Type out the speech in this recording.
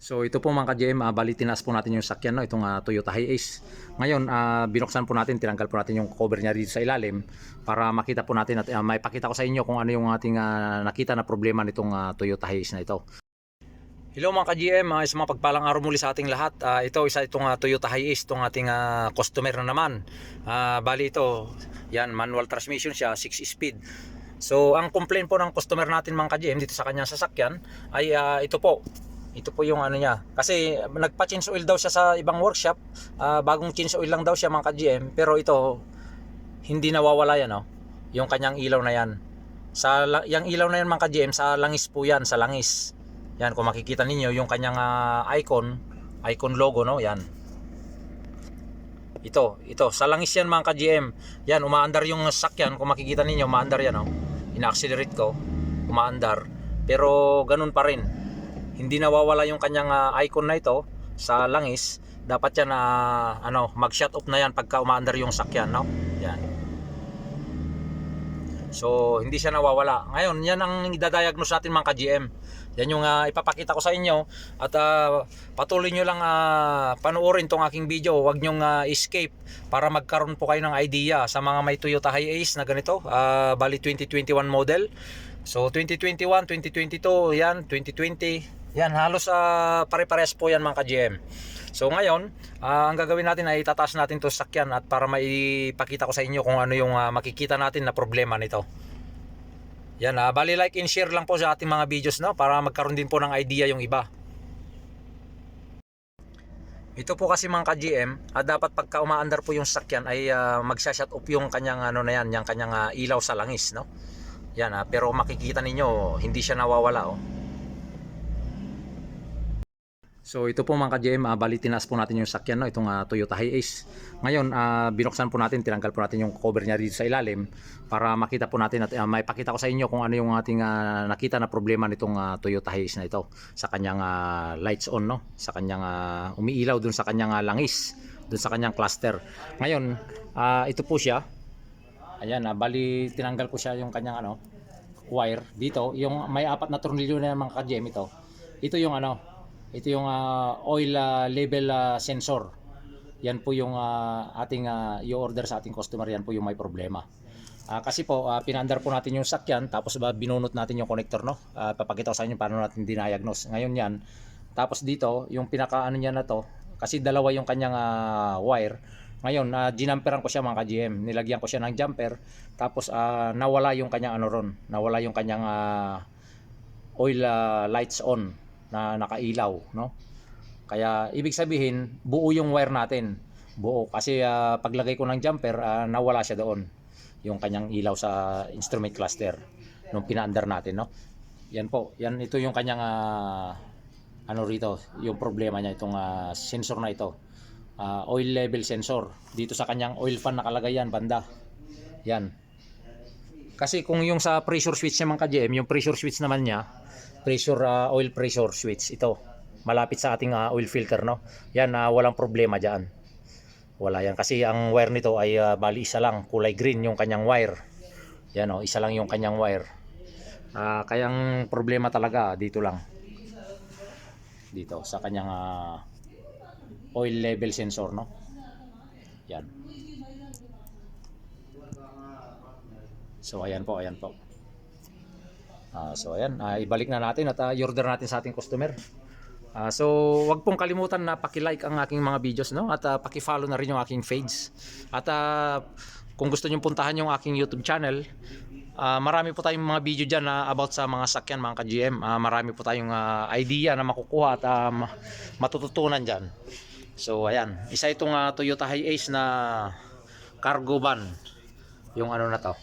So ito po mga ka-GM, uh, bali tinaas po natin yung sakyan, no? itong ah, Toyota Hiace. Ngayon, ah, binuksan po natin, tinanggal po natin yung cover niya dito sa ilalim para makita po natin at uh, may ko sa inyo kung ano yung ating ah, nakita na problema nitong ah, Toyota Hiace na ito. Hello mga ka-GM, uh, isang mapagpalang araw muli sa ating lahat. Ah, ito isa itong ah, Toyota Hiace, itong ating ah, customer na naman. Ah, bali ito, yan manual transmission siya, 6 speed. So ang complaint po ng customer natin mga ka-GM dito sa kanyang sasakyan ay ah, ito po. Ito po yung ano niya. Kasi nagpa-change oil daw siya sa ibang workshop. Ah, bagong change oil lang daw siya mga ka-GM. Pero ito, hindi nawawala yan. Oh. Yung kanyang ilaw na yan. Sa, yung ilaw na yan mga ka-GM, sa langis po yan. Sa langis. Yan, kung makikita ninyo, yung kanyang ah, icon, icon logo, no? Yan. Ito, ito. Sa langis yan mga ka-GM. Yan, umaandar yung sakyan. Kung makikita ninyo, umaandar yan. Oh. Ina-accelerate ko. Umaandar. Pero ganun pa rin. Hindi nawawala yung kanyang ah, icon na ito sa langis. Dapat yan na ano, mag-shut off na yan pagka umaandar yung sakyan. No? Yan. So, hindi siya nawawala. Ngayon, yan ang idadiagnose natin mga ka-GM. Yan yung ah, ipapakita ko sa inyo. At ah, patuloy nyo lang ah, panoorin tong aking video. Huwag nyo escape para magkaroon po kayo ng idea sa mga may Toyota Hiace na ganito. Ah, bali 2021 model. So, 2021, 2022, yan, 2020. Yan, halos ah, pare-pares po yan mga ka-GM. So ngayon, ah, ang gagawin natin ay itataas natin to sa sakyan at para maipakita ko sa inyo kung ano yung ah, makikita natin na problema nito. Yan, ah, bali like and share lang po sa ating mga videos no para magkaroon din po ng idea yung iba. Ito po kasi mga ka-GM, ah, dapat pagka umaandar po yung sakyan ay ah, magsha-shut off yung kanyang ano na yan, yung kanyang ah, ilaw sa langis, no? Yan ah, pero makikita ninyo hindi siya nawawala oh. So ito po mga ka-GM, uh, bali tinaas po natin yung sakyan, no? itong ah, Toyota Hiace. Ngayon, ah, binuksan po natin, tinanggal po natin yung cover niya dito sa ilalim para makita po natin at uh, may ko sa inyo kung ano yung ating ah, nakita na problema nitong ah, Toyota Hiace na ito sa kanyang ah, lights on, no? sa kanyang ah, umiilaw dun sa kanyang ah, langis, dun sa kanyang cluster. Ngayon, ah, ito po siya. Ayan, ah, bali tinanggal ko siya yung kanyang ano, wire dito, yung may apat na tornilyo na mga ka-GM ito. Ito yung ano, ito yung ah, oil ah, level ah, sensor. Yan po yung ah, ating uh, i-order sa ating customer. Yan po yung may problema. Ah, kasi po, ah, pinaandar po natin yung sakyan, tapos ba binunot natin yung connector, no? Ah, papakita ko sa inyo paano natin dinayagnos. Ngayon yan, tapos dito, yung pinaka ano niya na to, kasi dalawa yung kanyang ah, wire. Ngayon, uh, ginamperan ko siya mga ka-GM. Nilagyan ko siya ng jumper, tapos ah, nawala yung kanyang ano ron, nawala yung kanyang ah, oil ah, lights on na nakailaw, no? Kaya ibig sabihin, buo yung wire natin. Buo kasi ah, paglagay ko ng jumper, ah, nawala siya doon. Yung kanyang ilaw sa instrument cluster nung pinaandar natin, no? Yan po. Yan ito yung kanyang ah, ano rito, yung problema niya itong ah, sensor na ito. Ah, oil level sensor. Dito sa kanyang oil fan nakalagay yan banda. Yan. Kasi kung yung sa pressure switch naman ka GM, yung pressure switch naman niya, pressure ah, oil pressure switch. Ito malapit sa ating ah, oil filter no? Yan ah, walang problema diyan wala yan. Kasi ang wire nito ay ah, bali isa lang. Kulay green yung kanyang wire. Yan oh isa lang yung kanyang wire. Ah, kayang problema talaga dito lang. Dito sa kanyang ah, oil level sensor no? Yan. So ayan po ayan po Ah, so ayan, ah, ibalik na natin at ah, i-order natin sa ating customer. Ah, so wag pong kalimutan na paki-like ang aking mga videos no at ah, paki-follow na rin yung aking page. At ah, kung gusto niyo puntahan yung aking YouTube channel, ah, marami po tayong mga video diyan na about sa mga sakyan mga ka-GM. Ah, marami po tayong ah, idea na makukuha at ma- matututunan diyan. So ayan, isa itong ah, Toyota Hiace na cargo van. Yung ano na to.